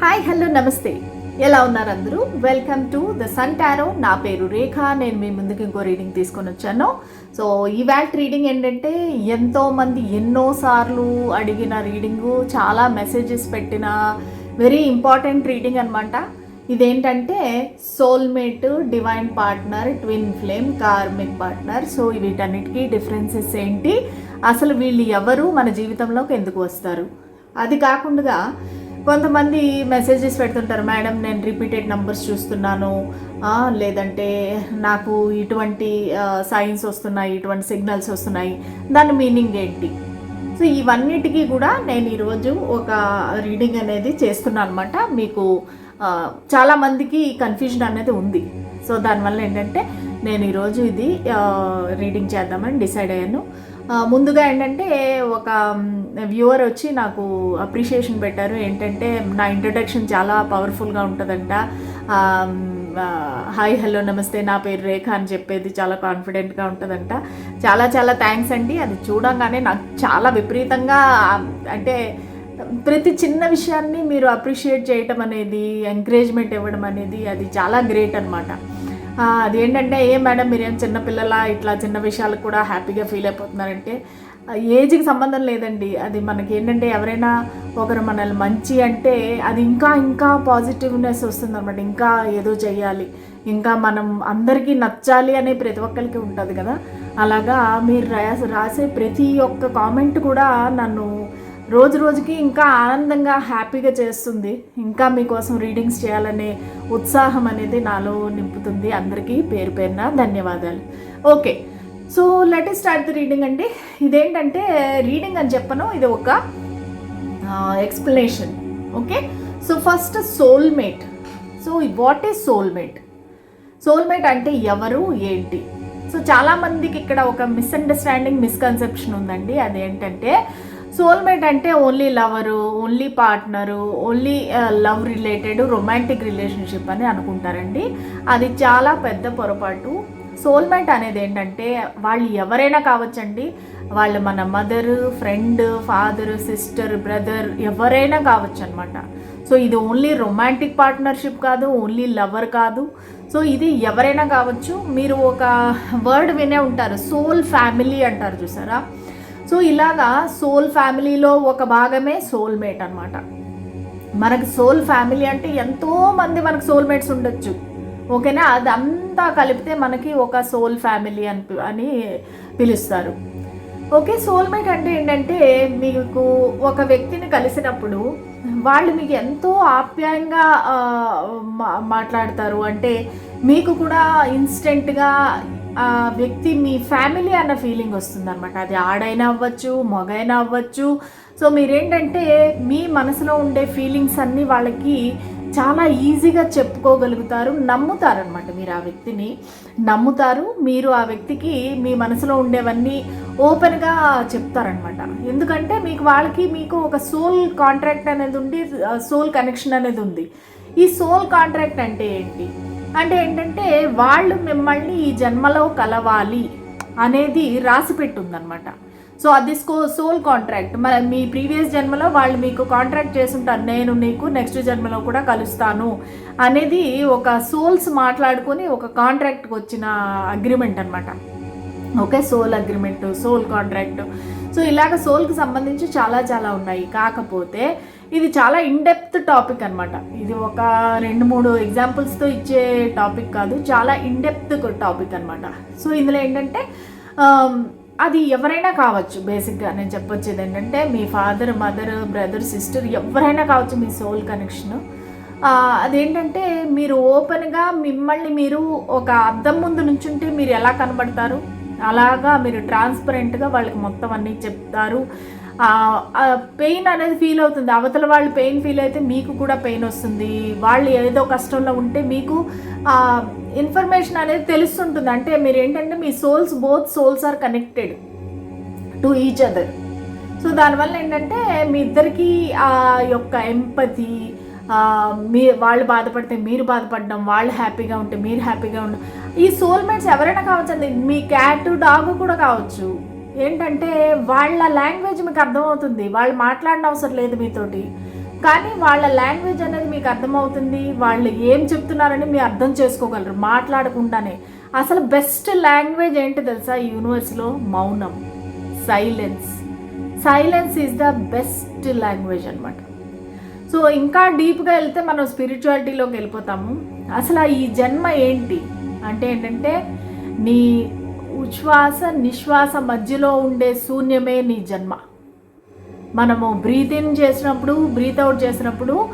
Hi hello నమస్తే. ఎలా ఉన్నారు అందరూ? Welcome to the sun tarot నా పేరు రేఖ. నేను మీ ముందుకు ఇంకో రీడింగ్ తీసుకొని వచ్చాను. సో ఈవాళ రీడింగ్ ఏంటంటే ఎంతోమంది ఎన్నోసార్లు అడిగిన రీడింగు చాలా మెసేజెస్ పెట్టిన వెరీ ఇంపార్టెంట్ రీడింగ్ అనమాట ఇదేంటంటే soulmate divine partner twin flame karmic partner so వీటన్నిటికీ డిఫరెన్సెస్ ఏంటి? అసలు వీళ్ళు ఎవరు? మన జీవితంలోకి ఎందుకు వస్తారు? అది కాకుండా కొంతమంది మెసేజెస్ పెడుతుంటారు మేడం నేను రిపీటెడ్ నంబర్స్ చూస్తున్నాను. లేదంటే నాకు ఇటువంటి సైన్స్ వస్తున్నాయి ఇటువంటి సిగ్నల్స్ వస్తున్నాయి. దాని మీనింగ్ ఏంటి? సో ఇవన్నిటికీ కూడా నేను ఈరోజు ఒక రీడింగ్ అనేది చేస్తున్నాను అనమాట మీకు చాలామందికి చాలా మందికి కన్ఫ్యూజన్ అనేది ఉంది. సో దానివల్ల ఏంటంటే నేను ఈరోజు ఇది రీడింగ్ చేద్దామని డిసైడ్ అయ్యాను. ముందుగా ఏంటంటే ఒక వ్యూవర్ వచ్చి నాకు అప్రిషియేషన్ పెట్టారు. ఏంటంటే నా ఇంట్రడక్షన్ చాలా పవర్ఫుల్గా ఉంటుందంట. హాయ్ హలో నమస్తే నా పేరు రేఖ అని చెప్పేది చాలా కాన్ఫిడెంట్గా ఉంటుందంట. చాలా చాలా థ్యాంక్స్ అండి. అది చూడంగానే నాకు చాలా విపరీతంగా అంటే ప్రతి చిన్న విషయాన్ని మీరు అప్రిషియేట్ చేయటం అనేది ఎంకరేజ్మెంట్ ఇవ్వడం అనేది అది చాలా గ్రేట్ అనమాట అదేంటంటే ఏ మేడం మీరేం చిన్నపిల్లల ఇట్లా చిన్న విషయాలకు కూడా హ్యాపీగా ఫీల్ అయిపోతున్నారంటే ఏజ్కి సంబంధం లేదండి. అది మనకి ఏంటంటే ఎవరైనా ఒకరు మనల్ని మంచి అంటే అది ఇంకా ఇంకా పాజిటివ్నెస్ వస్తుందన్నమాట. ఇంకా ఏదో చెయ్యాలి. ఇంకా మనం అందరికీ నచ్చాలి అనే ప్రతి ఒక్కరికి ఉంటుంది కదా. అలాగా మీరు రాసే ప్రతి ఒక్క కామెంట్ కూడా నన్ను రోజు రోజుకి ఇంకా ఆనందంగా హ్యాపీగా చేస్తుంది. ఇంకా మీకోసం రీడింగ్స్ చేయాలనే ఉత్సాహం అనేది నాలో నింపుతుంది. అందరికీ పేరు పేరున ధన్యవాదాలు. Okay. So let start the reading అండి. ఇదేంటంటే రీడింగ్ అని చెప్పను. ఇది ఒక explanation okay? So first soulmate so what is soulmate soulmate అంటే ఎవరు ఏంటి? సో చాలామందికి ఇక్కడ ఒక మిస్అండర్స్టాండింగ్ మిస్కన్సెప్షన్ ఉందండి. అదేంటంటే సోల్మేట్ అంటే only lover only partner only love related romantic relationship అని అనుకుంటారండి. అది చాలా పెద్ద పొరపాటు. సోల్మేట్ అనేది ఏంటంటే వాళ్ళు ఎవరైనా కావచ్చండి. వాళ్ళు మన mother friend father sister brother ఎవరైనా కావచ్చు అనమాట సో ఇది ఓన్లీ రొమాంటిక్ పార్ట్నర్షిప్ కాదు ఓన్లీ లవర్ కాదు. సో ఇది ఎవరైనా కావచ్చు. మీరు ఒక వర్డ్ వినే ఉంటారు. సోల్ ఫ్యామిలీ అంటారు చూసారా? సో ఇలాగా సోల్ ఫ్యామిలీలో ఒక భాగమే సోల్మేట్ అనమాట మనకు సోల్ ఫ్యామిలీ అంటే ఎంతో మంది మనకు సోల్మేట్స్ ఉండొచ్చు. ఓకేనా? అదంతా కలిపితే మనకి ఒక సోల్ ఫ్యామిలీ అని అని పిలుస్తారు. ఓకే సోల్మేట్ అంటే ఏంటంటే మీకు ఒక వ్యక్తిని కలిసినప్పుడు వాళ్ళు మీకు ఎంతో ఆప్యాయంగా మా- మాట్లాడతారు. అంటే మీకు కూడా ఇన్స్టెంట్గా వ్యక్తి మీ ఫ్యామిలీ అన్న ఫీలింగ్ వస్తుంది అనమాట అది ఆడైనా అవ్వచ్చు మగైనా అవ్వచ్చు. సో మీరేంటంటే మీ మనసులో ఉండే ఫీలింగ్స్ అన్నీ వాళ్ళకి చాలా ఈజీగా చెప్పుకోగలుగుతారు నమ్ముతారనమాట మీరు ఆ వ్యక్తిని. నమ్ముతారు మీరు ఆ వ్యక్తికి మీ మనసులో ఉండేవన్నీ ఓపెన్గా చెప్తారనమాట ఎందుకంటే మీకు వాళ్ళకి మీకు ఒక సోల్ కాంట్రాక్ట్ అనేది ఉంది సోల్ కనెక్షన్ అనేది ఉంది. ఈ సోల్ కాంట్రాక్ట్ అంటే ఏంటి? అంటే ఏంటంటే వాళ్ళు మిమ్మల్ని ఈ జన్మలో కలవాలి అనేది రాసి పెట్టుందన్నమాట. సో అది స్కో సోల్ కాంట్రాక్ట్ మన మీ ప్రీవియస్ జన్మలో వాళ్ళు మీకు కాంట్రాక్ట్ చేసుంటారు నేను నీకు నెక్స్ట్ జన్మలో కూడా కలుస్తాను అనేది ఒక సోల్స్ మాట్లాడుకొని ఒక కాంట్రాక్ట్కి వచ్చిన అగ్రిమెంట్ అనమాట okay soul agreement soul contract so ఇలాగ సోల్కి సంబంధించి చాలా చాలా ఉన్నాయి. కాకపోతే ఇది చాలా ఇన్డెప్త్ టాపిక్ అనమాట ఇది ఒక రెండు మూడు ఎగ్జాంపుల్స్తో ఇచ్చే టాపిక్ కాదు చాలా ఇన్డెప్త్ టాపిక్ అనమాట సో ఇందులో ఏంటంటే um, అది ఎవరైనా కావచ్చు. బేసిక్గా నేను చెప్పొచ్చేది ఏంటంటే మీ ఫాదర్ మదర్ బ్రదర్ సిస్టర్ ఎవరైనా కావచ్చు మీ సోల్ కనెక్షన్ అదేంటంటే మీరు ఓపెన్గా మిమ్మల్ని మీరు ఒక అద్దం ముందు నుంచుంటే మీరు ఎలా కనబడతారు? అలాగా మీరు ట్రాన్స్పరెంట్గా వాళ్ళకి మొత్తం అన్నీ చెప్తారు. పెయిన్ అనేది ఫీల్ అవుతుంది. అవతల వాళ్ళు పెయిన్ ఫీల్ అయితే మీకు కూడా పెయిన్ వస్తుంది. వాళ్ళు ఏదో కష్టంలో ఉంటే మీకు ఇన్ఫర్మేషన్ అనేది తెలుస్తుంటుంది. అంటే మీరు ఏంటంటే మీ souls both souls are connected to each other so దానివల్ల ఏంటంటే మీ ఇద్దరికి ఆ యొక్క ఎంపతి మీ వాళ్ళు బాధపడితే మీరు బాధపడడం వాళ్ళు హ్యాపీగా ఉంటే మీరు హ్యాపీగా ఉండడం ఈ సోల్మేట్స్ ఎవరైనా కావచ్చు అండి. మీ క్యాట్ డాగ్ కూడా కావచ్చు. ఏంటంటే వాళ్ళ లాంగ్వేజ్ మీకు అర్థమవుతుంది. వాళ్ళు మాట్లాడిన అవసరం లేదు మీతోటి. కానీ వాళ్ళ లాంగ్వేజ్ అనేది మీకు అర్థమవుతుంది. వాళ్ళు ఏం చెప్తున్నారని మీరు అర్థం చేసుకోగలరు మాట్లాడకుండానే. అసలు బెస్ట్ లాంగ్వేజ్ ఏంటి తెలుసా యూనివర్స్లో? మౌనం. Silence. Silence is the best language అనమాట సో ఇంకా డీప్గా వెళ్తే మనం స్పిరిచువాలిటీలోకి వెళ్ళిపోతాము. అసలు ఈ జన్మ ఏంటి? అంటే ఏంటంటే నీ ఉచ్ఛ్వాస నిశ్వాస మధ్యలో ఉండే శూన్యమే నీ జన్మ. మనము బ్రీత్ ఇన్ చేసినప్పుడు బ్రీత్ అవుట్ చేసినప్పుడు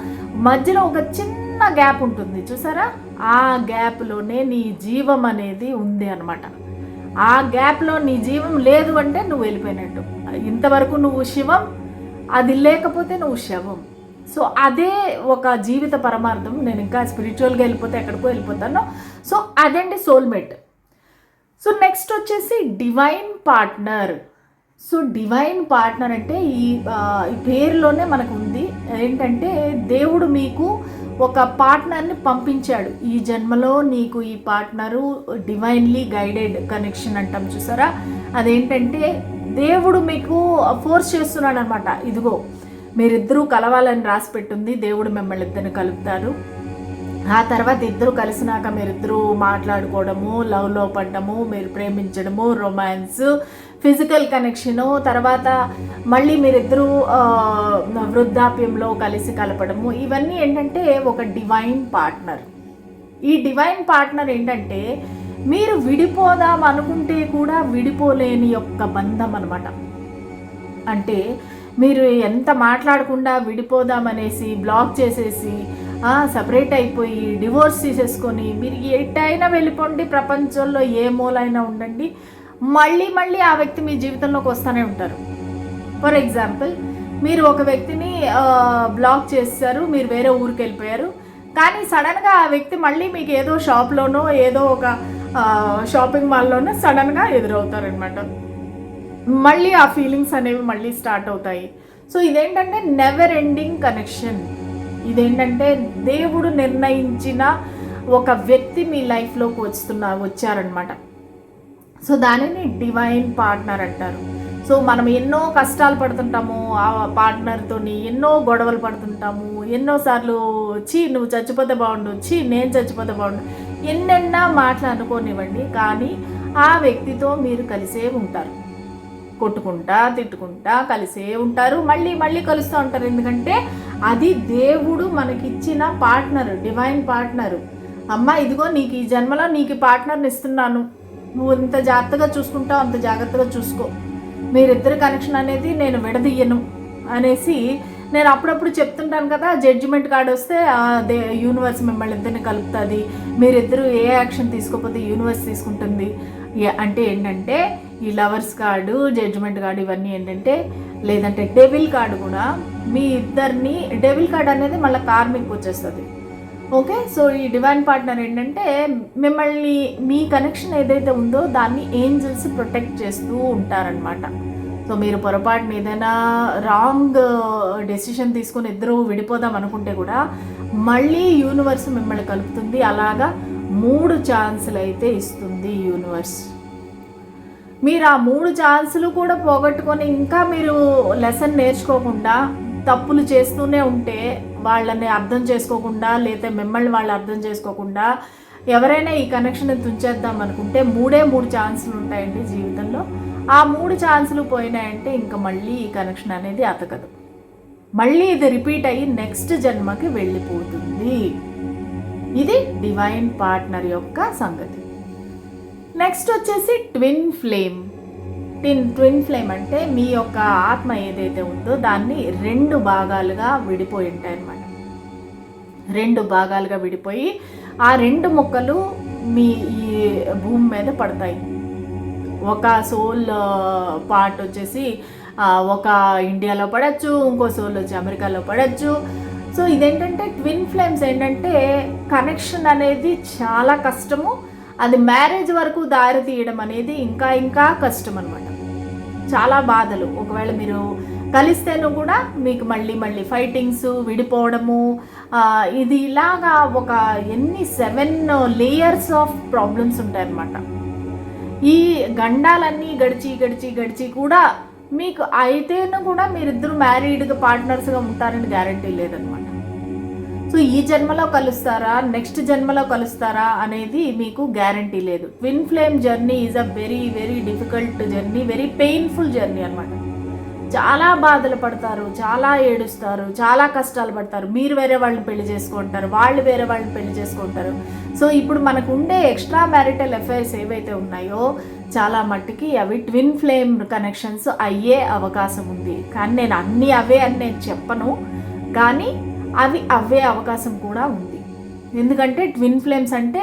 మధ్యలో ఒక చిన్న గ్యాప్ ఉంటుంది. చూసారా? ఆ గ్యాప్లోనే నీ జీవం అనేది ఉంది అనమాట ఆ గ్యాప్లో నీ జీవం లేదు అంటే నువ్వు వెళ్ళిపోయినట్టు. ఇంతవరకు నువ్వు శివం అది లేకపోతే నువ్వు శవం. సో అదే ఒక జీవిత పరమార్థం. నేను ఇంకా స్పిరిచువల్గా వెళ్ళిపోతే ఎక్కడికో వెళ్ళిపోతాను. సో అదండి సోల్మేట్ సో నెక్స్ట్ వచ్చేసి divine partner so divine partner అంటే ఈ ఈ పేరులోనే మనకు ఉంది ఏంటంటే దేవుడు మీకు ఒక పార్ట్నర్ని పంపించాడు. ఈ జన్మలో నీకు ఈ పార్ట్నరు డివైన్లీ గైడెడ్ కనెక్షన్ అంటాం చూసారా? అదేంటంటే దేవుడు మీకు ఫోర్స్ చేస్తున్నాడు అనమాట ఇదిగో మీరిద్దరూ కలవాలని రాసి పెట్టుంది. దేవుడు మిమ్మల్ని ఇద్దరిని కలుపుతారు ఆ తర్వాత ఇద్దరు కలిసినాక మీరిద్దరూ మాట్లాడుకోవడము లవ్లో పడ్డము మీరు ప్రేమించడము రొమాన్స్ ఫిజికల్ కనెక్షను తర్వాత మళ్ళీ మీరిద్దరూ వృద్ధాప్యంలో కలిసి కలపడము. ఇవన్నీ ఏంటంటే ఒక డివైన్ పార్ట్నర్ ఈ డివైన్ పార్ట్నర్ ఏంటంటే మీరు విడిపోదాం అనుకుంటే కూడా విడిపోలేని యొక్క బంధం అనమాట అంటే మీరు ఎంత మాట్లాడకుండా విడిపోదాం అనేసి బ్లాక్ చేసేసి సపరేట్ అయిపోయి డివోర్స్ తీసేసుకొని మీరు ఎటైనా వెళ్ళిపోండి ప్రపంచంలో ఏ మూలైనా ఉండండి మళ్ళీ మళ్ళీ ఆ వ్యక్తి మీ జీవితంలోకి వస్తూనే ఉంటారు. ఫర్ ఎగ్జాంపుల్ మీరు ఒక వ్యక్తిని బ్లాక్ చేస్తారు మీరు వేరే ఊరికి వెళ్ళిపోయారు కానీ సడన్గా ఆ వ్యక్తి మళ్ళీ మీకు ఏదో షాప్లోనో ఏదో ఒక షాపింగ్ మాల్లోనో సడన్గా ఎదురవుతారనమాట మళ్ళీ ఆ ఫీలింగ్స్ అనేవి మళ్ళీ స్టార్ట్ అవుతాయి. సో ఇదేంటంటే నెవర్ ఎండింగ్ కనెక్షన్ ఇదేంటంటే దేవుడు నిర్ణయించిన ఒక వ్యక్తి మీ లైఫ్లోకి వస్తున్న వచ్చారనమాట సో దానిని డివైన్ పార్ట్నర్ అంటారు. సో మనం ఎన్నో కష్టాలు పడుతుంటాము ఆ పార్ట్నర్తోని ఎన్నో గొడవలు పడుతుంటాము ఎన్నోసార్లు చీ నువ్వు చచ్చిపోతే బాగుండు చీ నేను చచ్చిపోతే బాగుండు ఎన్నెన్నా మాటలు అనుకోనివ్వండి కానీ ఆ వ్యక్తితో మీరు కలిసే ఉంటారు. కొట్టుకుంటా తిట్టుకుంటా కలిసే ఉంటారు. మళ్ళీ మళ్ళీ కలుస్తూ ఉంటారు. ఎందుకంటే అది దేవుడు మనకిచ్చిన పార్ట్నర్ డివైన్ పార్ట్నర్ అమ్మ ఇదిగో నీకు ఈ జన్మలో నీకు పార్ట్నర్ని ఇస్తున్నాను. నువ్వు ఇంత జాగ్రత్తగా చూసుకుంటావు అంత జాగ్రత్తగా చూసుకో. మీరిద్దరి కనెక్షన్ అనేది నేను విడదీయను అనేసి నేను అప్పుడప్పుడు చెప్తుంటాను కదా జడ్జిమెంట్ కార్డ్ వస్తే దే యూనివర్స్ మిమ్మల్ని ఇద్దరిని కలుపుతుంది. మీరిద్దరూ ఏ యాక్షన్ తీసుకోకపోతే యూనివర్స్ తీసుకుంటుంది. అంటే ఏంటంటే ఈ లవర్స్ కార్డు జడ్జిమెంట్ కార్డు ఇవన్నీ ఏంటంటే లేదంటే డెవిల్ కార్డు కూడా మీ ఇద్దరిని డెవిల్ కార్డ్ అనేది మళ్ళీ కార్మిక్ వచ్చేస్తుంది. ఓకే? సో ఈ డివైన్ పార్ట్నర్ ఏంటంటే మిమ్మల్ని మీ కనెక్షన్ ఏదైతే ఉందో దాన్ని ఏంజల్స్ ప్రొటెక్ట్ చేస్తూ ఉంటారనమాట సో మీరు పొరపాటున ఏదైనా రాంగ్ డెసిషన్ తీసుకొని ఇద్దరు విడిపోదాం అనుకుంటే కూడా మళ్ళీ యూనివర్స్ మిమ్మల్ని కలుపుతుంది. అలాగా మూడు ఛాన్సులు అయితే ఇస్తుంది యూనివర్స్. మీరు ఆ మూడు ఛాన్సులు కూడా పోగొట్టుకొని ఇంకా మీరు లెసన్ నేర్చుకోకుండా తప్పులు చేస్తూనే ఉంటే వాళ్ళని అర్థం చేసుకోకుండా లేదా మిమ్మల్ని వాళ్ళు అర్థం చేసుకోకుండా ఎవరైనా ఈ కనెక్షన్ తుంచేద్దాం అనుకుంటే మూడే మూడు ఛాన్సులు ఉంటాయండి జీవితంలో. ఆ మూడు ఛాన్సులు పోయినాయంటే ఇంకా మళ్ళీ ఈ కనెక్షన్ అనేది అతకదు. మళ్ళీ ఇది రిపీట్ అయ్యి నెక్స్ట్ జన్మకి వెళ్ళిపోతుంది. ఇది డివైన్ పార్ట్నర్ యొక్క సంగతి. నెక్స్ట్ వచ్చేసి twin flame twin twin flame అంటే మీ యొక్క ఆత్మ ఏదైతే ఉందో దాన్ని రెండు భాగాలుగా విడిపోయి ఉంటాయి అన్నమాట. రెండు భాగాలుగా విడిపోయి ఆ రెండు మొక్కలు మీ ఈ భూమి మీద పడతాయి. ఒక సోల్ పార్ట్ వచ్చేసి ఒక ఇండియాలో పడచ్చు ఇంకో సోల్ వచ్చి అమెరికాలో పడచ్చు సో ఇదేంటంటే ట్విన్ ఫ్లేమ్స్ ఏంటంటే కనెక్షన్ అనేది చాలా కష్టము. అది మ్యారేజ్ వరకు దారి తీయడం అనేది ఇంకా ఇంకా కష్టం అనమాట చాలా బాధలు. ఒకవేళ మీరు కలిస్తేను కూడా మీకు మళ్ళీ మళ్ళీ ఫైటింగ్స్ విడిపోవడము ఇది ఇలాగా ఒక ఎన్ని సెవెన్ లేయర్స్ ఆఫ్ ప్రాబ్లమ్స్ ఉంటాయన్నమాట ఈ గండాలన్నీ గడిచి గడిచి గడిచి కూడా మీకు అయితేను కూడా మీరిద్దరు మ్యారీడ్గా పార్ట్నర్స్గా ఉంటారని గ్యారంటీ లేదనమాట సో ఈ జన్మలో కలుస్తారా? నెక్స్ట్ జన్మలో కలుస్తారా అనేది మీకు గ్యారంటీ లేదు. Twin flame journey is a very very difficult journey very painful journey అనమాట చాలా బాధలు పడతారు చాలా ఏడుస్తారు చాలా కష్టాలు పడతారు. మీరు వేరే వాళ్ళని పెళ్ళి చేసుకుంటారు వాళ్ళు వేరే వాళ్ళని పెళ్ళి చేసుకుంటారు. సో ఇప్పుడు మనకు ఉండే ఎక్స్ట్రా మ్యారిటల్ అఫైర్స్ ఏవైతే ఉన్నాయో చాలా మట్టుకి అవి ట్విన్ ఫ్లేమ్ కనెక్షన్స్ అయ్యే అవకాశం ఉంది. కానీ నేను అన్నీ అవే అని నేను చెప్పను. కానీ అవి అవే అవకాశం కూడా ఉంది. ఎందుకంటే ట్విన్ ఫ్లేమ్స్ అంటే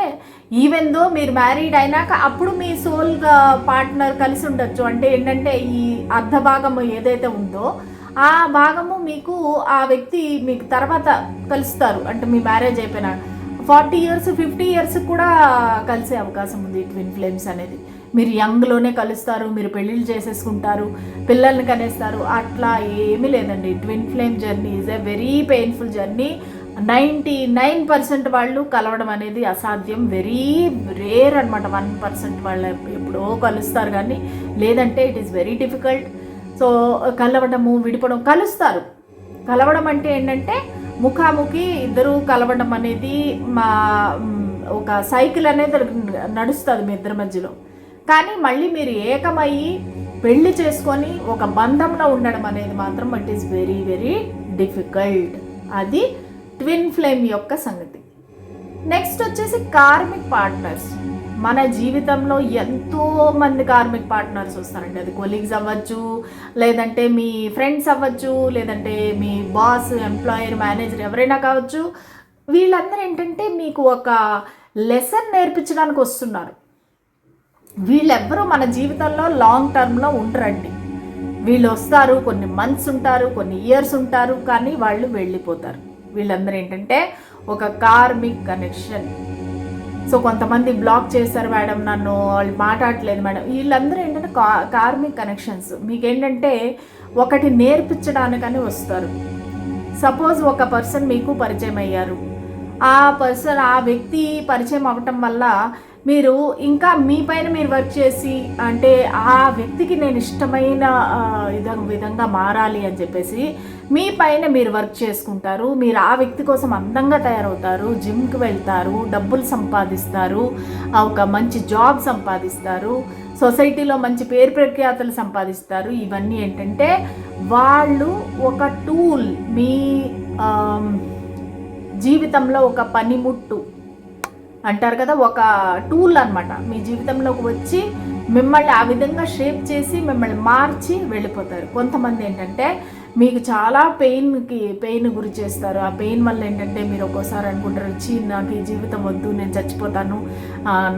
ఈవెన్ దో మీరు మ్యారీడ్ అయినాక అప్పుడు మీ సోల్ పార్ట్నర్ కలిసి ఉండొచ్చు. అంటే ఏంటంటే ఈ అర్ధ భాగము ఏదైతే ఉందో ఆ భాగము మీకు ఆ వ్యక్తి మీకు తర్వాత కలుస్తారు. అంటే మీ మ్యారేజ్ అయిపోయినా ఫార్టీ ఇయర్స్ ఫిఫ్టీ ఇయర్స్ కూడా కలిసే అవకాశం ఉంది ట్విన్ ఫ్లేమ్స్ అనేది. మీరు యంగ్లోనే కలుస్తారు మీరు పెళ్ళిళ్ళు చేసేసుకుంటారు పిల్లల్ని కనేస్తారు. అట్లా ఏమీ లేదండి. Twin flame journey is a very painful journey ninety nine percent వాళ్ళు కలవడం అనేది అసాధ్యం. వెరీ రేర్ అనమాట వన్ పర్సెంట్ వాళ్ళు ఎప్పుడో కలుస్తారు కానీ లేదంటే it is very difficult so కలవడము విడిపడం కలుస్తారు. కలవడం అంటే ఏంటంటే ముఖాముఖి ఇద్దరు కలవడం అనేది మా ఒక సైకిల్ అనేది నడుస్తుంది మీ ఇద్దరి మధ్యలో. కానీ మళ్ళీ మీరు ఏకమయ్యి పెళ్ళి చేసుకొని ఒక బంధంలో ఉండడం అనేది మాత్రం it is very very difficult అది ట్విన్ ఫ్లేమ్ యొక్క సంగతి. నెక్స్ట్ వచ్చేసి కార్మిక్ పార్ట్నర్స్ మన జీవితంలో ఎంతో మంది కార్మిక్ పార్ట్నర్స్ వస్తారండి. అది కొలీగ్స్ అవ్వచ్చు లేదంటే మీ ఫ్రెండ్స్ అవ్వచ్చు లేదంటే మీ బాస్ ఎంప్లాయర్ మేనేజర్ ఎవరైనా కావచ్చు. వీళ్ళందరూ ఏంటంటే మీకు ఒక లెసన్ నేర్పించడానికి వస్తున్నారు. వీళ్ళెవ్వరూ మన జీవితంలో లాంగ్ టర్మ్లో ఉండరండి. వీళ్ళు వస్తారు కొన్ని మంత్స్ ఉంటారు కొన్ని ఇయర్స్ ఉంటారు కానీ వాళ్ళు వెళ్ళిపోతారు. వీళ్ళందరూ ఏంటంటే ఒక కార్మిక్ కనెక్షన్ సో కొంతమంది బ్లాక్ చేశారు మేడం నన్ను వాళ్ళు మాట్లాడట్లేదు మేడం. వీళ్ళందరూ ఏంటంటే కా కార్మిక్ కనెక్షన్స్ మీకేంటంటే ఒకటి నేర్పించడానికని వస్తారు. సపోజ్ ఒక పర్సన్ మీకు పరిచయం అయ్యారు. ఆ పర్సన్ ఆ వ్యక్తి పరిచయం అవ్వటం వల్ల మీరు ఇంకా మీ పైన మీరు వర్క్ చేసి అంటే ఆ వ్యక్తికి నేను ఇష్టమైన విధంగా మారాలి అని చెప్పేసి మీ పైన మీరు వర్క్ చేసుకుంటారు. మీరు ఆ వ్యక్తి కోసం అందంగా తయారవుతారు. జిమ్కి వెళ్తారు. డబ్బులు సంపాదిస్తారు. ఒక మంచి జాబ్ సంపాదిస్తారు. సొసైటీలో మంచి పేరు ప్రఖ్యాతలు సంపాదిస్తారు. ఇవన్నీ ఏంటంటే వాళ్ళు ఒక టూల్ మీ జీవితంలో ఒక పనిముట్టు. అంటారు కదా ఒక టూల్ అనమాట మీ జీవితంలోకి వచ్చి మిమ్మల్ని ఆ విధంగా షేప్ చేసి మిమ్మల్ని మార్చి వెళ్ళిపోతారు. కొంతమంది ఏంటంటే మీకు చాలా పెయిన్కి పెయిన్ గురి చేస్తారు. ఆ పెయిన్ వల్ల ఏంటంటే మీరు ఒక్కోసారి అనుకుంటారు వచ్చి నాకు ఈ జీవితం వద్దు నేను చచ్చిపోతాను.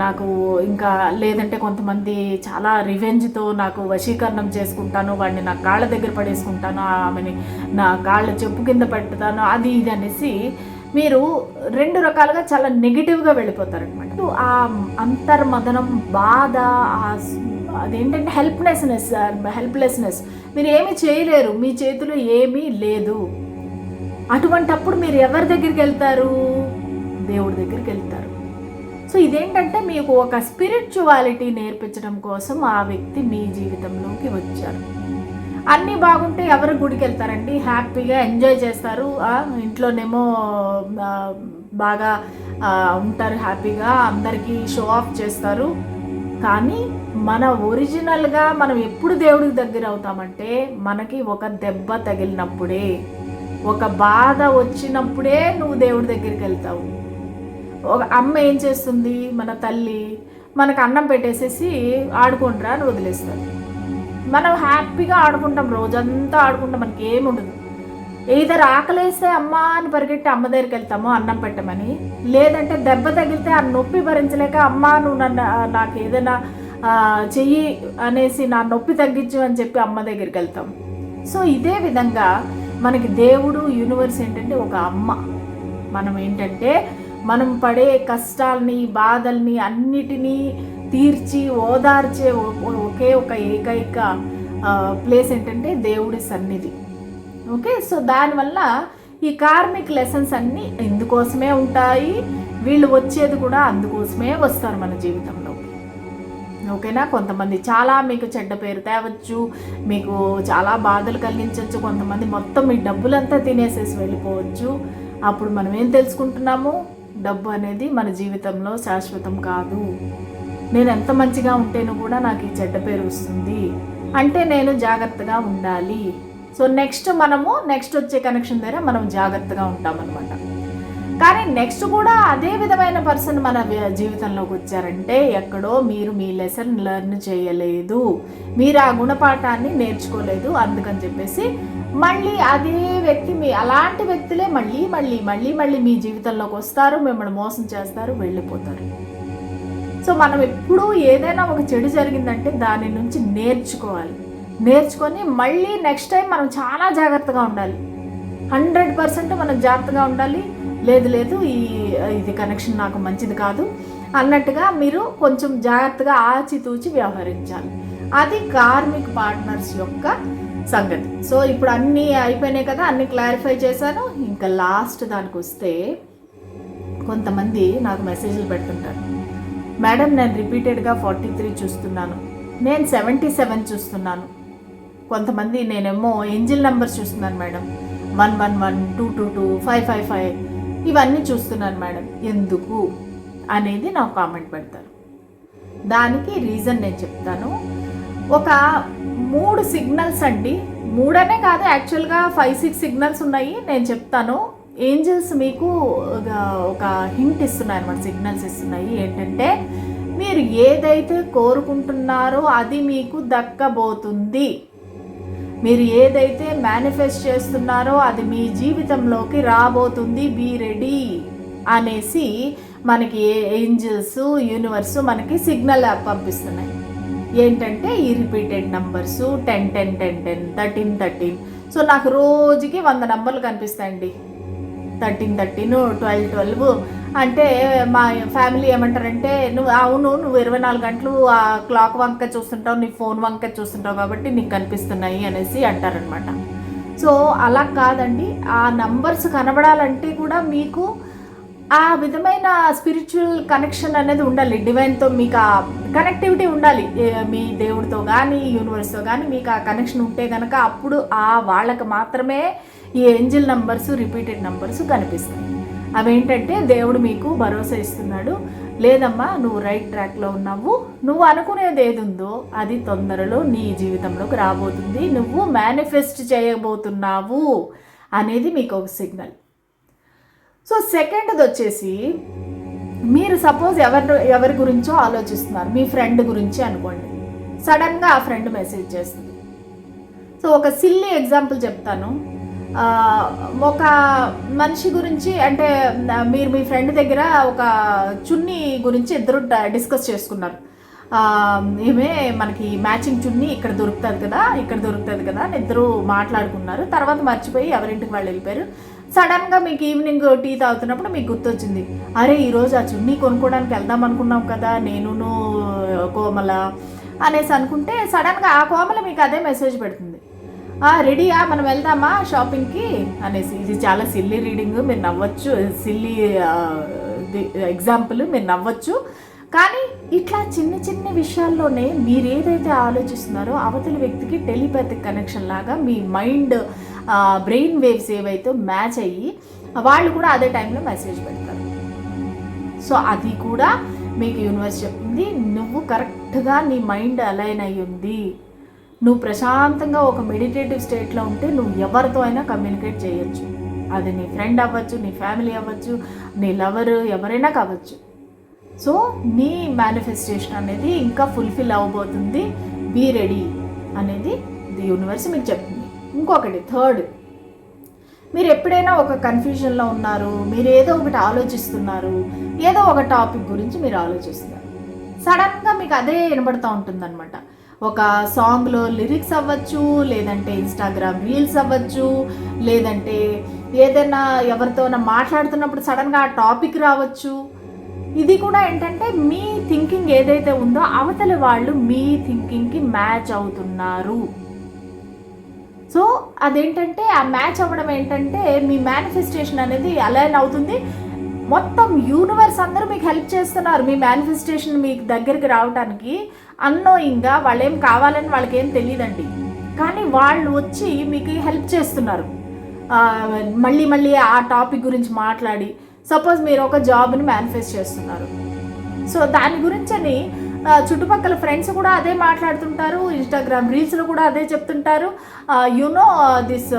నాకు ఇంకా లేదంటే కొంతమంది చాలా రివెంజ్తో నాకు వశీకరణం చేసుకుంటాను వాడిని నా కాళ్ళ దగ్గర పడేసుకుంటాను ఆమెని నా కాళ్ళ చెప్పు కింద పెడతాను అది ఇది అనేసి మీరు రెండు రకాలుగా చాలా నెగిటివ్గా వెళ్ళిపోతారనమాట ఆ అంతర్మదనం బాధ అదేంటంటే హెల్ప్లెస్నెస్ హెల్ప్లెస్నెస్ మీరు ఏమి చేయలేరు మీ చేతిలో ఏమీ లేదు. అటువంటప్పుడు మీరు ఎవరి దగ్గరికి వెళ్తారు? దేవుడి దగ్గరికి వెళ్తారు. సో ఇదేంటంటే మీకు ఒక స్పిరిచువాలిటీ నేర్పించడం కోసం ఆ వ్యక్తి మీ జీవితంలోకి వచ్చారు. అన్నీ బాగుంటే ఎవరు గుడికి వెళ్తారండి హ్యాపీగా ఎంజాయ్ చేస్తారు. ఇంట్లోనేమో బాగా ఉంటారు హ్యాపీగా అందరికీ షో ఆఫ్ చేస్తారు. కానీ మన ఒరిజినల్గా మనం ఎప్పుడు దేవుడికి దగ్గర అవుతామంటే మనకి ఒక దెబ్బ తగిలినప్పుడే ఒక బాధ వచ్చినప్పుడే నువ్వు దేవుడి దగ్గరికి వెళ్తావు. ఒక అమ్మ ఏం చేస్తుంది? మన తల్లి మనకు అన్నం పెట్టేసేసి ఆడుకుంటారా అని వదిలేస్తారు. మనం హ్యాపీగా ఆడుకుంటాం రోజంతా ఆడుకుంటాం మనకి ఏముండదు ఏదర్ ఆకలేస్తే అమ్మ అని పరిగెట్టి అమ్మ దగ్గరికి వెళ్తాము అన్నం పెట్టమని లేదంటే దెబ్బ తగిలితే ఆ నొప్పి భరించలేక అమ్మ నువ్వు నన్ను నాకు ఏదైనా చెయ్యి అనేసి నా నొప్పి తగ్గించు అని చెప్పి అమ్మ దగ్గరికి వెళ్తాం. సో ఇదే విధంగా మనకి దేవుడు యూనివర్స్ ఏంటంటే ఒక అమ్మ. మనం ఏంటంటే మనం పడే కష్టాలని బాధల్ని అన్నిటినీ తీర్చి ఓదార్చే ఒకే ఒక ఏకైక ప్లేస్ ఏంటంటే దేవుడి సన్నిధి. ఓకే? సో దానివల్ల ఈ కార్మిక్ లెసన్స్ అన్నీ ఇందుకోసమే ఉంటాయి. వీళ్ళు వచ్చేది కూడా అందుకోసమే వస్తారు మన జీవితంలో. ఓకేనా? కొంతమంది చాలా మీకు చెడ్డ పేరు తేవచ్చు మీకు చాలా బాధలు కలిగించవచ్చు కొంతమంది మొత్తం మీ డబ్బులంతా తినేసేసి వెళ్ళిపోవచ్చు. అప్పుడు మనం ఏం తెలుసుకుంటున్నాము? డబ్బు అనేది మన జీవితంలో శాశ్వతం కాదు. నేను ఎంత మంచిగా ఉంటేనూ కూడా నాకు ఈ చెడ్డ పేరు వస్తుంది. అంటే నేను జాగ్రత్తగా ఉండాలి. సో నెక్స్ట్ మనము నెక్స్ట్ వచ్చే కనెక్షన్ దగ్గర మనం జాగ్రత్తగా ఉంటామన్నమాట. కానీ నెక్స్ట్ కూడా అదే విధమైన పర్సన్ మన జీవితంలోకి వచ్చారంటే ఎక్కడో మీరు మీ లెసన్ లెర్న్ చేయలేదు. మీరు ఆ గుణపాఠాన్ని నేర్చుకోలేదు అందుకని చెప్పేసి మళ్ళీ అదే వ్యక్తి మీ అలాంటి వ్యక్తులే మళ్ళీ మళ్ళీ మళ్ళీ మళ్ళీ మీ జీవితంలోకి వస్తారు మిమ్మల్ని మోసం చేస్తారు వెళ్ళిపోతారు. సో మనం ఎప్పుడూ ఏదైనా ఒక చెడు జరిగిందంటే దాని నుంచి నేర్చుకోవాలి. నేర్చుకొని మళ్ళీ నెక్స్ట్ టైం మనం చాలా జాగ్రత్తగా ఉండాలి. హండ్రెడ్ పర్సెంట్ మనం జాగ్రత్తగా ఉండాలి. లేదు లేదు ఈ ఇది కనెక్షన్ నాకు మంచిది కాదు అన్నట్టుగా మీరు కొంచెం జాగ్రత్తగా ఆచితూచి వ్యవహరించాలి. అది కార్మిక్ పార్ట్నర్స్ యొక్క సంగతి. సో ఇప్పుడు అన్నీ అయిపోయినాయి కదా అన్నీ క్లారిఫై చేశాను. ఇంకా లాస్ట్ దానికి వస్తే కొంతమంది నాకు మెసేజ్లు పెడుతుంటారు. మేడం నేను రిపీటెడ్గా ఫార్టీ త్రీ చూస్తున్నాను. నేను సెవెంటీ సెవెన్ చూస్తున్నాను. కొంతమంది నేనేమో ఏంజిల్ నెంబర్స్ చూస్తున్నాను madam. One one one two two two five five five ఇవన్నీ చూస్తున్నాను మేడం. ఎందుకు అనేది నాకు కామెంట్ పెడతారు. దానికి రీజన్ నేను చెప్తాను. ఒక మూడు సిగ్నల్స్ అండి. మూడనే కాదు యాక్చువల్గా ఫైవ్ సిక్స్ సిగ్నల్స్ ఉన్నాయి. నేను చెప్తాను. ఏంజల్స్ మీకు ఒక- హింట్ ఇస్తున్నాయి అనమాట సిగ్నల్స్ ఇస్తున్నాయి. ఏంటంటే మీరు ఏదైతే కోరుకుంటున్నారో అది మీకు దక్కబోతుంది. మీరు ఏదైతే మేనిఫెస్ట్ చేస్తున్నారో అది మీ జీవితంలోకి రాబోతుంది. బీ రెడీ అనేసి మనకి ఏంజల్స్ యూనివర్స్ మనకి సిగ్నల్ పంపిస్తున్నాయి. ఏంటంటే ఈ repeated numbers ten ten ten ten thirteen thirteen so నాకు రోజుకి వంద నంబర్లు కనిపిస్తాయండి. థర్టీన్ థర్టీన్ ట్వెల్వ్ ట్వెల్వ్ అంటే మా ఫ్యామిలీ ఏమంటారంటే నువ్వు అవును నువ్వు ఇరవై నాలుగు గంటలు ఆ క్లాక్ వంక చూస్తుంటావు నీ ఫోన్ వంక చూస్తుంటావు కాబట్టి నీకు కనిపిస్తున్నాయి అనేసి అంటారనమాట సో అలా కాదండి. ఆ నంబర్స్ కనబడాలంటే కూడా మీకు ఆ విధమైన స్పిరిచువల్ కనెక్షన్ అనేది ఉండాలి. డివైన్తో మీకు ఆ కనెక్టివిటీ ఉండాలి. మీ దేవుడితో కానీ యూనివర్స్తో కానీ మీకు ఆ కనెక్షన్ ఉంటే కనుక అప్పుడు ఆ వాళ్ళకి మాత్రమే ఈ ఏంజిల్ నంబర్స్ రిపీటెడ్ నంబర్స్ కనిపిస్తాయి. అవేంటంటే దేవుడు మీకు భరోసా ఇస్తున్నాడు. లేదమ్మా నువ్వు రైట్ ట్రాక్లో ఉన్నావు. నువ్వు అనుకునేది ఏది ఉందో అది తొందరలో నీ జీవితంలోకి రాబోతుంది. నువ్వు మేనిఫెస్ట్ చేయబోతున్నావు అనేది మీకు ఒక సిగ్నల్ సో సెకండ్ది వచ్చేసి మీరు సపోజ్ ఎవరి ఎవరి గురించో ఆలోచిస్తున్నారు మీ ఫ్రెండ్ గురించి అనుకోండి. సడన్గా ఆ ఫ్రెండ్ మెసేజ్ చేస్తుంది. సో ఒక సిల్లీ ఎగ్జాంపుల్ చెప్తాను. ఒక మనిషి గురించి అంటే మీరు మీ ఫ్రెండ్ దగ్గర ఒక చున్నీ గురించి ఇద్దరు డిస్కస్ చేసుకున్నారు. ఆ, ఏమే మనకి మ్యాచింగ్ చున్నీ ఇక్కడ దొరుకుతుంది కదా ఇక్కడ దొరుకుతుంది కదా అని ఇద్దరు మాట్లాడుకున్నారు. తర్వాత మర్చిపోయి ఎవరింటికి వాళ్ళు వెళ్ళిపోయారు. సడన్గా మీకు ఈవినింగ్ టీ తాగుతున్నప్పుడు మీకు గుర్తొచ్చింది. అరే ఈరోజు ఆ చున్నీ కొనుక్కోవడానికి వెళ్దాం అనుకున్నాం కదా నేనును కోమల అనేసి అనుకుంటే సడన్గా ఆ కోమల మీకు అదే మెసేజ్ పెడుతుంది. "ఆ, రెడీయా? మనం వెళ్దామా షాపింగ్కి? అనేసి. ఇది చాలా సిల్లీ రీడింగ్ మీరు నవ్వచ్చు. సిల్లీ ఎగ్జాంపుల్ మీరు నవ్వచ్చు. కానీ ఇట్లా చిన్న చిన్న విషయాల్లోనే మీరు ఏదైతే ఆలోచిస్తున్నారో అవతలి వ్యక్తికి టెలిపాతిక్ కనెక్షన్ లాగా మీ మైండ్ బ్రెయిన్ వేవ్స్ ఏవైతే మ్యాచ్ అయ్యి వాళ్ళు కూడా అదే టైంలో మెసేజ్ పెడతారు. సో అది కూడా మీకు యూనివర్స్ చెప్తుంది. నువ్వు కరెక్ట్గా నీ మైండ్ అలైన్ అయి ఉంది. నువ్వు ప్రశాంతంగా ఒక మెడిటేటివ్ స్టేట్లో ఉంటే నువ్వు ఎవరితో అయినా కమ్యూనికేట్ చేయొచ్చు. అది నీ ఫ్రెండ్ అవ్వచ్చు నీ ఫ్యామిలీ అవ్వచ్చు నీ లవర్ ఎవరైనా కావచ్చు. సో నీ మేనిఫెస్టేషన్ అనేది ఇంకా ఫుల్ఫిల్ అవ్వబోతుంది. బీ రెడీ అనేది ది యూనివర్స్ మీకు చెప్తుంది. ఇంకొకటి థర్డ్. మీరు ఎప్పుడైనా ఒక కన్ఫ్యూజన్లో ఉన్నారు? మీరు ఏదో ఒకటి ఆలోచిస్తున్నారు. ఏదో ఒక టాపిక్ గురించి మీరు ఆలోచిస్తున్నారు. సడన్గా మీకు అదే వినబడుతూ ఉంటుందన్నమాట. ఒక సాంగ్లో లిరిక్స్ అవ్వచ్చు లేదంటే ఇన్స్టాగ్రామ్ రీల్స్ అవ్వచ్చు లేదంటే ఏదైనా ఎవరితోనో మాట్లాడుతున్నప్పుడు సడన్గా ఆ టాపిక్ రావచ్చు. ఇది కూడా ఏంటంటే మీ థింకింగ్ ఏదైతే ఉందో అవతలి వాళ్ళు మీ థింకింగ్కి మ్యాచ్ అవుతున్నారు. సో అదేంటంటే ఆ మ్యాచ్ అవ్వడం ఏంటంటే మీ మేనిఫెస్టేషన్ అనేది అలైన్ అవుతుంది. మొత్తం యూనివర్స్ అందరూ మీకు హెల్ప్ చేస్తున్నారు మీ మేనిఫెస్టేషన్ మీకు దగ్గరికి రావడానికి అన్నోయింగ్గా వాళ్ళు ఏం కావాలని వాళ్ళకి ఏం తెలియదండి. కానీ వాళ్ళు వచ్చి మీకు హెల్ప్ చేస్తున్నారు. మళ్ళీ మళ్ళీ ఆ టాపిక్ గురించి మాట్లాడి సపోజ్ మీరు ఒక జాబ్ని మేనిఫెస్ట్ చేస్తున్నారు. సో దాని గురించని అని చుట్టుపక్కల ఫ్రెండ్స్ కూడా అదే మాట్లాడుతుంటారు ఇన్స్టాగ్రామ్ రీల్స్లో కూడా అదే చెప్తుంటారు. యునో దిస్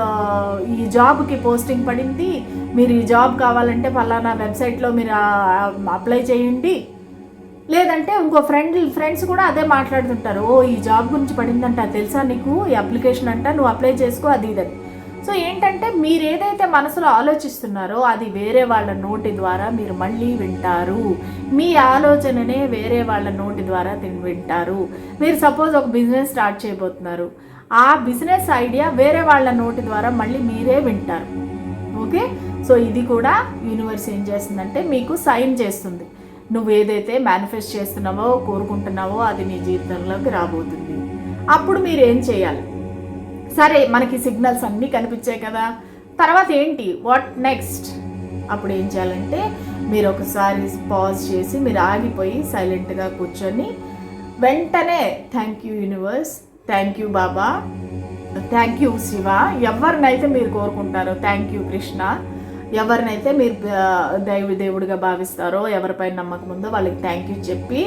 ఈ జాబ్కి పోస్టింగ్ పడింది మీరు ఈ జాబ్ కావాలంటే పలానా వెబ్సైట్లో మీరు అప్లై చేయండి. లేదంటే ఇంకో ఫ్రెండ్ ఫ్రెండ్స్ కూడా అదే మాట్లాడుతుంటారు ఓ ఈ జాబ్ గురించి పడిందంట తెలుసా నీకు? ఈ అప్లికేషన్ అంట నువ్వు అప్లై చేసుకో అది ఇదని సో ఏంటంటే మీరు ఏదైతే మనసులో ఆలోచిస్తున్నారో అది వేరే వాళ్ళ నోటి ద్వారా మీరు మళ్ళీ వింటారు. మీ ఆలోచననే వేరే వాళ్ళ నోటి ద్వారా తిని వింటారు. మీరు సపోజ్ ఒక బిజినెస్ స్టార్ట్ చేయబోతున్నారు. ఆ బిజినెస్ ఐడియా వేరే వాళ్ళ నోటి ద్వారా మళ్ళీ మీరే వింటారు. ఓకే? సో ఇది కూడా యూనివర్స్ ఏం చేస్తుందంటే మీకు సైన్ చేస్తుంది. నువ్వు ఏదైతే మేనిఫెస్ట్ చేస్తున్నావో కోరుకుంటున్నావో అది నీ జీవితంలోకి రాబోతుంది. అప్పుడు మీరు ఏం చేయాలి? సరే మనకి సిగ్నల్స్ అన్నీ కనిపించాయి కదా. తర్వాత ఏంటి? వాట్ నెక్స్ట్ అప్పుడు ఏం చేయాలంటే మీరు ఒకసారి పాజ్ చేసి మీరు ఆగిపోయి సైలెంట్గా కూర్చొని వెంటనే thank you universe thank you Baba thank you Shiva ఎవరినైతే మీరు కోరుకుంటారో థ్యాంక్ యూ కృష్ణ ఎవరినైతే మీరు దైవ దేవుడిగా భావిస్తారో ఎవరిపై నమ్మకం ఉందో వాళ్ళకి థ్యాంక్ యూ చెప్పి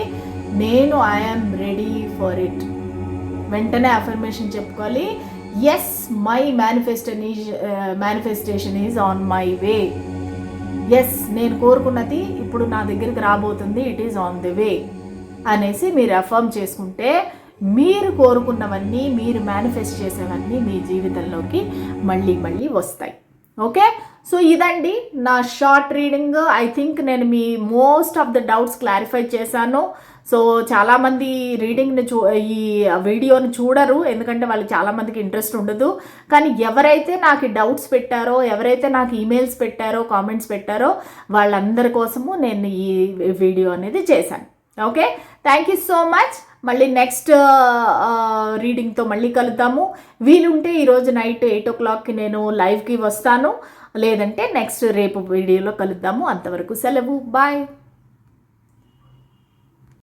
నేను ఐఎమ్ రెడీ ఫర్ ఇట్ వెంటనే అఫర్మేషన్ చెప్పుకోవాలి. Yes my manifestation is manifestation is on my way yes నేను కోరుకున్నది ఇప్పుడు నా దగ్గరికి రాబోతుంది it is on the way అనేసి మీరు అఫర్మ్ చేసుకుంటే మీరు కోరుకున్నవన్నీ మీరు మేనిఫెస్ట్ చేసేవన్నీ మీ జీవితంలోకి మళ్ళీ మళ్ళీ వస్తాయి. ఓకే సో ఇదండి నా షార్ట్ రీడింగ్ ఐ థింక్ నేను మీ most of the doubts clarify చేశాను. సో చాలామంది రీడింగ్ని చూ ఈ వీడియోని చూడరు ఎందుకంటే వాళ్ళకి చాలామందికి ఇంట్రెస్ట్ ఉండదు. కానీ ఎవరైతే నాకు డౌట్స్ పెట్టారో ఎవరైతే నాకు ఈమెయిల్స్ పెట్టారో కామెంట్స్ పెట్టారో వాళ్ళందరి కోసము నేను ఈ వీడియో అనేది చేశాను. Okay thank you so much మళ్ళీ నెక్స్ట్ రీడింగ్తో మళ్ళీ కలుద్దాము. వీలుంటే ఈరోజు నైట్ ఎయిట్ ఓ క్లాక్కి నేను లైవ్కి వస్తాను. లేదంటే నెక్స్ట్ రేపు వీడియోలో కలుద్దాము. అంతవరకు సెలవు. బాయ్